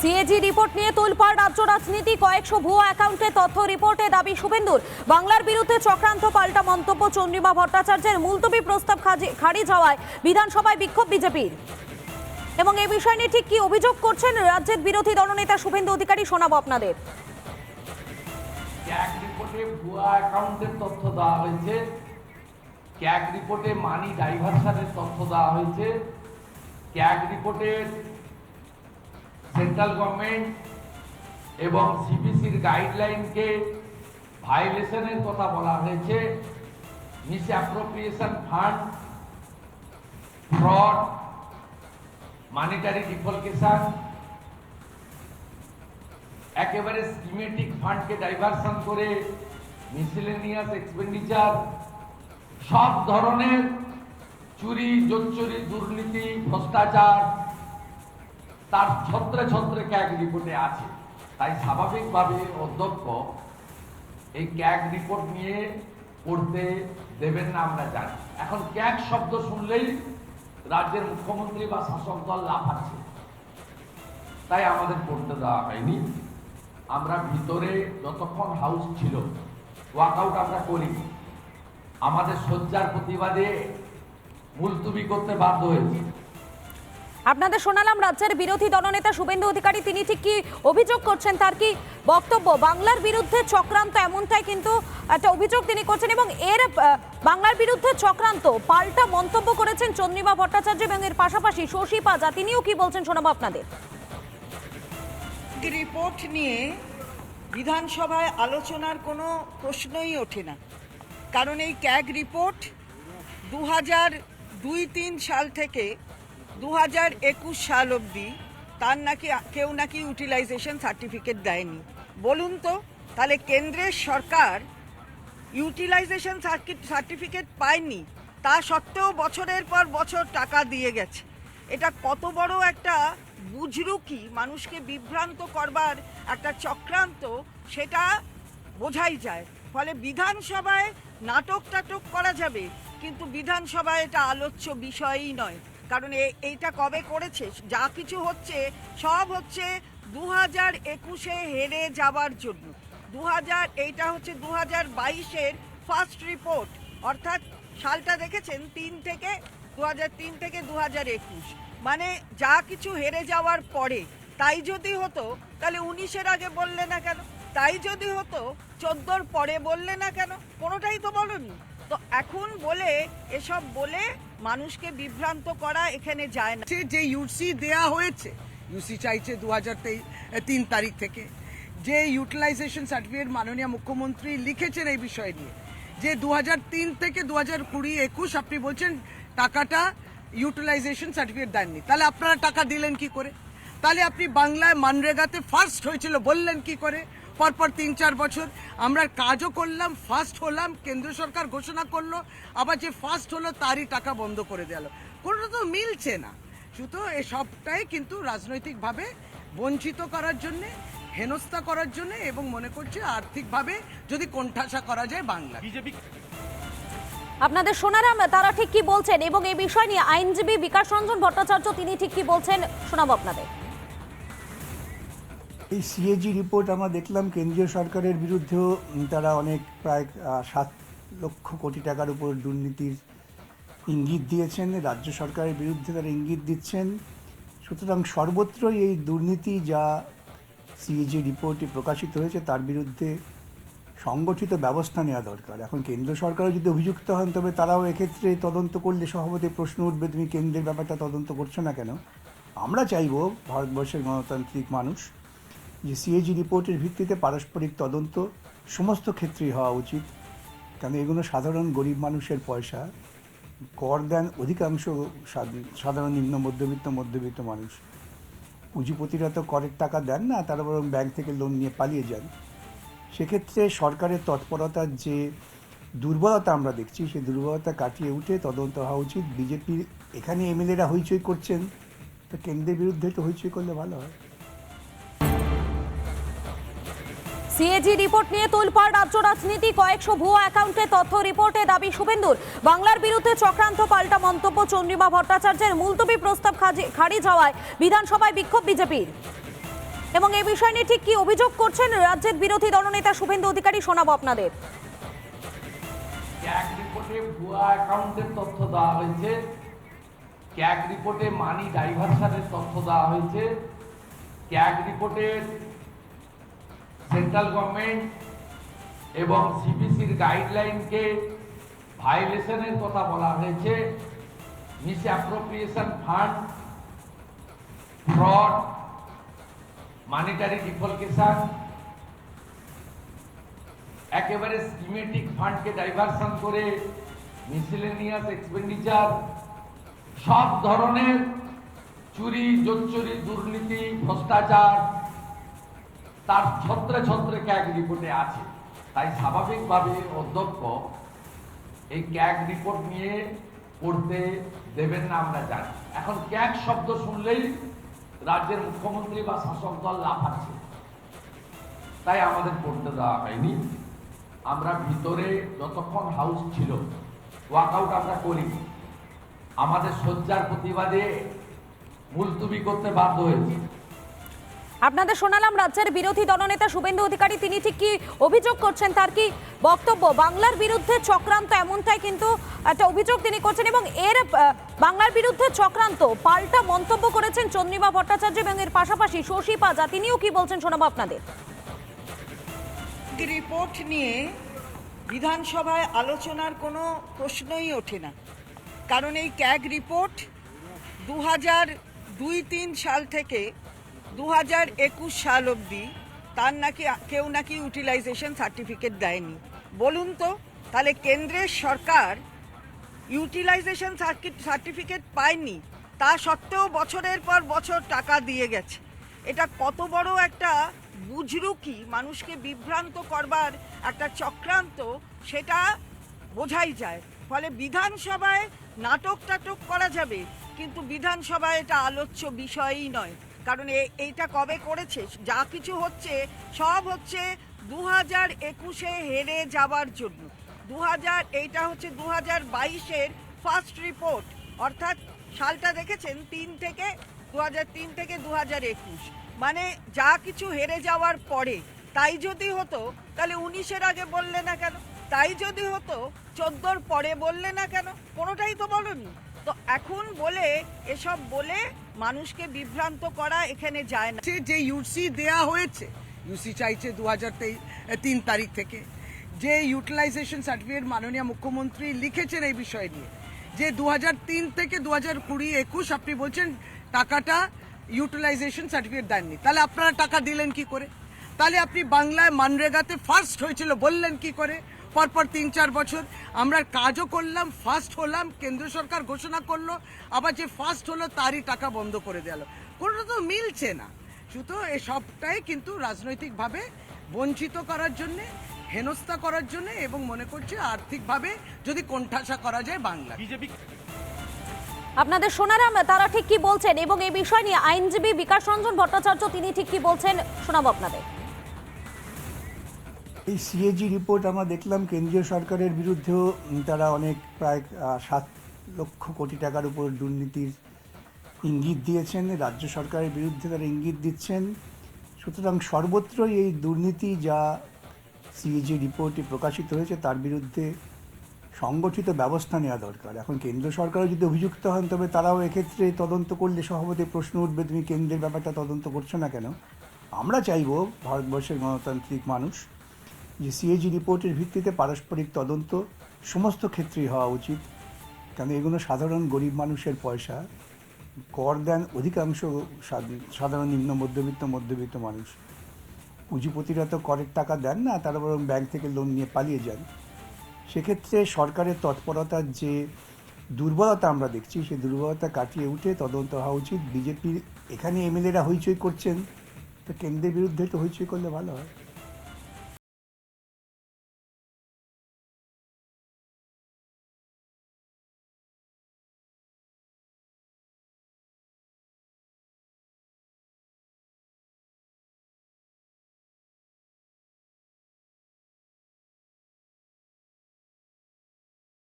CAG report নিয়ে তোলপাড় রাজ্য রাজনীতি, কয়েকশো ভুয়ো অ্যাকাউন্টে তথ্য রিপোর্টে দাবি শুভেন্দুর। বাংলার বিরুদ্ধে চক্রান্ত পাল্টা মন্তব্য চন্দ্রিমা ভট্টাচার্যের মুলতবি প্রস্তাব খারিজ হওয়ায় বিধানসভায় বিক্ষোভ বিজেপির। এবং এ বিষয় নিয়ে ঠিক কি অভিযোগ করছেন রাজ্যের বিরোধী দলনেতা শুভেন্দু অধিকারী শোনাবো আপনাদের। ক্যাগ রিপোর্টে ভুয়া অ্যাকাউন্টের তথ্য দেওয়া হয়েছে। রিপোর্টে মানি ডাইভারশনের তথ্য দেওয়া হয়েছে। ক্যাগ রিপোর্টে সেন্ট্রাল গভর্নমেন্ট এবং সিবিসির গাইডলাইনকে ভায়োলেশনের কথা বলা হয়েছে। Misappropriation fund fraud monetary defalcation একেবারে স্কিমেটিক ফান্ডকে ডাইভারশন করে মিসেলেনিয়াস এক্সপেন্ডিচার সব ধরনের চুরি, জোচ্চুরি, দুর্নীতি, ভ্রষ্টাচার তার ছত্রে ছত্রে ক্যাগ রিপোর্টে আছে। তাই স্বাভাবিকভাবে অধ্যক্ষ এই ক্যাগ রিপোর্ট নিয়ে পড়তে দেবেন না আমরা জানি। এখন ক্যাগ শব্দ শুনলেই রাজ্যের মুখ্যমন্ত্রী বা শাসক দল লাফাচ্ছে। তাই আমাদের পড়তে দেওয়া হয়নি। আমরা ভিতরে যতক্ষণ হাউস ছিল ওয়াকআউট আমরা করি আমাদের শয্যার প্রতিবাদে মুলতুবি করতে বাধ্য হয়েছে। আপনাদের শোনালাম রাজ্যের বিরোধী দলনেতা শুভেন্দু অধিকারী, তিনি ঠিক কি অভিযোগ করছেন? তার কি বক্তব্য? বাংলার বিরুদ্ধে চক্রান্ত এমনটাই কিন্তু একটা অভিযোগ তিনি করছেন এবং এর বাংলার বিরুদ্ধে চক্রান্ত, পাল্টা মন্তব্য করেছেন চন্দ্রিমা ভট্টাচার্য এবং এর পাশাপাশি শশী পাজা। তিনিও কি বলছেন শোনাবো আপনাদের? রিপোর্ট নিয়ে বিধানসভায় আলোচনার কোনো প্রশ্নই ওঠে না। কারণ এই ক্যাগ রিপোর্ট দু হাজার দুই তিন সাল থেকে দু হাজার একুশ সাল অবধি তার নাকি, কেউ নাকি ইউটিলাইজেশন সার্টিফিকেট দেয়নি। বলুন তো, তাহলে কেন্দ্রের সরকার ইউটিলাইজেশন সার্টিফিকেট পায়নি, তা সত্ত্বেও বছরের পর বছর টাকা দিয়ে গেছে। এটা কত বড় একটা বুঝরুকি মানুষকে বিভ্রান্ত করবার একটা চক্রান্ত, সেটা বোঝাই যায়। ফলে বিধানসভায় নাটক টাটক করা যাবে, কিন্তু বিধানসভায় এটা আলোচ্য বিষয়ই নয়। কারণ এইটা কবে করেছে? যা কিছু হচ্ছে, সব হচ্ছে দু হাজার একুশে হেরে যাওয়ার জন্য। দু হাজার এইটা হচ্ছে দু হাজার বাইশের ফার্স্ট রিপোর্ট অর্থাৎ সালটা দেখেছেন? তিন থেকে দু হাজার তিন থেকে দু হাজার একুশ। মানে যা কিছু হেরে যাওয়ার পরে। তাই যদি হতো, তাহলে উনিশের আগে বললে না কেন? তাই যদি হতো, চোদ্দোর পরে বললে না কেন? কোনোটাই তো বলনি। তো এখন বলে, এসব বলে মানুষকে বিভ্রান্ত করা এখানে যায় না। যে ইউসি দেয়া হয়েছে ইউসি চাইছে দু হাজার তিন তারিখ থেকে, যে ইউটিলাইজেশন সার্টিফিকেট মাননীয় মুখ্যমন্ত্রী লিখেছেন এই বিষয় নিয়ে, যে দু থেকে দু হাজার কুড়ি একুশ আপনি বলছেন টাকাটা ইউটিলাইজেশন সার্টিফিকেট দেননি, তাহলে আপনারা টাকা দিলেন কি করে? তাহলে আপনি বাংলায় মানরেগাতে ফার্স্ট হয়েছিল, বললেন কি করে? পরপর তিন চার বছর আমরা কাজও করলাম ফার্স্ট হলাম কেন্দ্র সরকার ঘোষণা করল আবার যে ফার্স্ট হলো তারই টাকা বন্ধ করে দেওয়া কোনোটা তো মিলছে না। শুধু এই সবটাই কিন্তু রাজনৈতিকভাবে বঞ্চিত করার জন্য হেনস্থা করার জন্য এবং মনে করছে আর্থিকভাবে যদি কোণঠাসা করা যায় বাংলা আপনাদের শোনালাম তারা ঠিক কি বলছেন? এবং এই বিষয় নিয়ে আইনজীবী বিকাশ রঞ্জন ভট্টাচার্য তিনি ঠিক কি বলছেন? শোনাবো আপনাদের। এই সিএজি রিপোর্ট আমরা দেখলাম কেন্দ্রীয় সরকারের বিরুদ্ধেও তারা অনেক প্রায় সাত লক্ষ কোটি টাকার উপর দুর্নীতির ইঙ্গিত দিয়েছেন। রাজ্য সরকারের বিরুদ্ধে তারা ইঙ্গিত দিচ্ছেন। সুতরাং সর্বত্রই এই দুর্নীতি যা সিএজি রিপোর্টে প্রকাশিত হয়েছে, তার বিরুদ্ধে সংগঠিত ব্যবস্থা নেওয়া দরকার। এখন কেন্দ্র সরকারও যদি অভিযুক্ত হন, তবে তারাও এক্ষেত্রে তদন্ত করলে সভাপতি প্রশ্ন উঠবে, তুমি কেন্দ্রের ব্যাপারটা তদন্ত করছ না কেন? আমরা চাইব ভারতবর্ষের গণতান্ত্রিক মানুষ যে সিএজি রিপোর্টের ভিত্তিতে পারস্পরিক তদন্ত সমস্ত ক্ষেত্রেই হওয়া উচিত। কারণ এগুলো সাধারণ গরিব মানুষের পয়সা। কর দেন অধিকাংশ সাধারণ নিম্ন মধ্যবিত্ত মধ্যবিত্ত মানুষ। পুঁজিপতিরা তো করের টাকা দেন না, তারা বরং ব্যাংক থেকে লোন নিয়ে পালিয়ে যান। সেক্ষেত্রে সরকারের তৎপরতার যে দুর্বলতা আমরা দেখছি, সেই দুর্বলতা কাটিয়ে উঠে তদন্ত হওয়া উচিত। বিজেপির এখানে এমএলএরা হইচই করছেন, তো কেন্দ্রের বিরুদ্ধে তো হইচই করলে ভালো হয়। সিএজি রিপোর্ট নিয়ে তোলপাড় রাজ্য রাজনীতি, কয়েকশো ভুয়ো অ্যাকাউন্টে তথ্য রিপোর্টে দাবি শুভেন্দুর। বাংলার বিরুদ্ধে চক্রান্ত পাল্টা মন্তব্য চন্দ্রিমা ভট্টাচার্যের মুলতবি প্রস্তাব খারিজ হওয়ায় বিধানসভায় বিক্ষোভ বিজেপির। এবং এই বিষয় নিয়ে ঠিক কি অভিযোগ করছেন রাজ্যের বিরোধী দলনেতা শুভেন্দু অধিকারী শোনাবো আপনাদের। ক্যাগ রিপোর্টে ভুয়া অ্যাকাউন্টের তথ্য দেওয়া হয়েছে। রিপোর্টে মানি ডাইভারশনের তথ্য দেওয়া হয়েছে। ক্যাগ রিপোর্টের সেন্ট্রাল গভর্নমেন্ট এবং সিবিসির গাইডলাইনকে ভাইলেশনের কথা বলা হয়েছে misappropriation fund fraud monetary defalcation একেবারে স্কিমেটিক ফান্ডকে ডাইভারশন করে মিসেলেনিয়াস এক্সপেন্ডিচার সব ধরনের চুরি, জোচ্চুরি, দুর্নীতি, ভ্রষ্টাচার তার ছত্রে ছত্রে ক্যাগ রিপোর্টে আছে। তাই স্বাভাবিকভাবে অধ্যক্ষ এই ক্যাগ রিপোর্ট নিয়ে পড়তে দেবেন না আমরা জানি। এখন ক্যাগ শব্দ শুনলেই রাজ্যের মুখ্যমন্ত্রী বা শাসক দল লাফাচ্ছে। তাই আমাদের পড়তে দেওয়া হয়নি। আমরা ভিতরে যতক্ষণ হাউস ছিল ওয়াকআউট আমরা করি আমাদের শয্যার প্রতিবাদে মুলতুবি করতে বাধ্য হয়েছে। আপনাদের শোনালাম রাজ্যের বিরোধী দলনেতা শুভেন্দু অধিকারী, তিনি ঠিক কি অভিযোগ করছেন? তার কি বক্তব্য? বাংলার বিরুদ্ধে চক্রান্ত এমনটাই কিন্তু একটা অভিযোগ তিনি করছেন এবং এর বাংলার বিরুদ্ধে চক্রান্ত পাল্টা মন্তব্য করেছেন চন্দ্রিমা ভট্টাচার্য এবং এর পাশাপাশি শশী পাজা। তিনিও কি বলছেন শোনাবো আপনাদের? রিপোর্ট নিয়ে বিধানসভায় আলোচনার কোনো প্রশ্নই ওঠে না। কারণ এই ক্যাগ রিপোর্ট দু হাজার দুই তিন সাল থেকে দু হাজার একুশ সাল অবধি তার নাকি, কেউ নাকি ইউটিলাইজেশন সার্টিফিকেট দেয়নি। বলুন তো, তাহলে কেন্দ্রের সরকার ইউটিলাইজেশন সার্টিফিকেট পায়নি, তা সত্ত্বেও বছরের পর বছর টাকা দিয়ে গেছে। এটা কত বড় একটা বুজরুকি মানুষকে বিভ্রান্ত করবার একটা চক্রান্ত, সেটা বোঝাই যায়। ফলে বিধানসভায় নাটক টাটক করা যাবে, কিন্তু বিধানসভায় এটা আলোচ্য বিষয়ই নয়। কারণ এইটা কবে করেছে? যা কিছু হচ্ছে, সব হচ্ছে দু হাজার একুশে হেরে যাওয়ার জন্য। দু হাজার এইটা হচ্ছে দু হাজার বাইশের ফার্স্ট রিপোর্ট অর্থাৎ সালটা দেখেছেন? তিন থেকে দু হাজার তিন থেকে দু হাজার একুশ। মানে যা কিছু হেরে যাওয়ার পরে, তাই যদি হতো, তাহলে উনিশের আগে বললে না কেন? তাই যদি হতো, চোদ্দোর পরে বললে না কেন? কোনোটাই তো বলনি। তো এখন বলে, এসব বলে মানুষকে বিভ্রান্ত করা এখানে যায় না। যে ইউসি দেয়া হয়েছে ইউসি চাইছে দু হাজার তিন তারিখ থেকে, যে ইউটিলাইজেশন সার্টিফিকেট মাননীয় মুখ্যমন্ত্রী লিখেছেন এই বিষয় নিয়ে, যে দু থেকে দু হাজার কুড়ি একুশ আপনি বলছেন টাকাটা ইউটিলাইজেশন সার্টিফিকেট দেননি। তাহলে আপনারা টাকা দিলেন কি করে? তাহলে আপনি বাংলায় মানরেগাতে ফার্স্ট হয়েছিল, বললেন কি করে? পরপর তিন চার বছর আমরা কাজও করলাম ফার্স্ট হলাম কেন্দ্র সরকার ঘোষণা করল আবার যে ফার্স্ট হলো তারই টাকা বন্ধ করে দিল কোনোটা তো মিলছে না। শুধু এই সবটাই কিন্তু রাজনৈতিকভাবে বঞ্চিত করার জন্য হেনস্থা করার জন্য এবং মনে করছে আর্থিকভাবে যদি কোণঠাসা করা যায় বাংলা। বিজেপি আপনাদের শোনালাম তারা ঠিক কি বলছেন? এবং এই বিষয় নিয়ে আইনজীবী বিকাশ রঞ্জন ভট্টাচার্য তিনি ঠিক কি বলছেন? শোনাবো আপনাদের। এই সিএজি রিপোর্ট আমরা দেখলাম, কেন্দ্রীয় সরকারের বিরুদ্ধেও তারা অনেক প্রায় সাত লক্ষ কোটি টাকার উপর দুর্নীতির ইঙ্গিত দিয়েছেন, রাজ্য সরকারের বিরুদ্ধে তারা ইঙ্গিত দিচ্ছেন। সুতরাং সর্বত্রই এই দুর্নীতি যা সিএজি রিপোর্টে প্রকাশিত হয়েছে, তার বিরুদ্ধে সংগঠিত ব্যবস্থা নেওয়া দরকার। এখন কেন্দ্র সরকারও যদি অভিযুক্ত হন, তবে তারাও এক্ষেত্রে তদন্ত করলে সভাপতি প্রশ্ন উঠবে, তুমি কেন্দ্রের ব্যাপারটা তদন্ত করছ না কেন? আমরা চাইব ভারতবর্ষের গণতান্ত্রিক মানুষ যে সিএজি রিপোর্টের ভিত্তিতে পারস্পরিক তদন্ত সমস্ত ক্ষেত্রেই হওয়া উচিত। কারণ এগুলো সাধারণ গরিব মানুষের পয়সা, কর দেন অধিকাংশ সাধারণ নিম্ন মধ্যবিত্ত মধ্যবিত্ত মানুষ। পুঁজিপতিরা তো করের টাকা দেন না, তারা বরং ব্যাংক থেকে লোন নিয়ে পালিয়ে যান। সেক্ষেত্রে সরকারের তৎপরতার যে দুর্বলতা আমরা দেখছি, সেই দুর্বলতা কাটিয়ে উঠে তদন্ত হওয়া উচিত। বিজেপির এখানে এমএলএরা হইচই করছেন, তো কেন্দ্রের বিরুদ্ধে তো হইচই করলে ভালো হয়।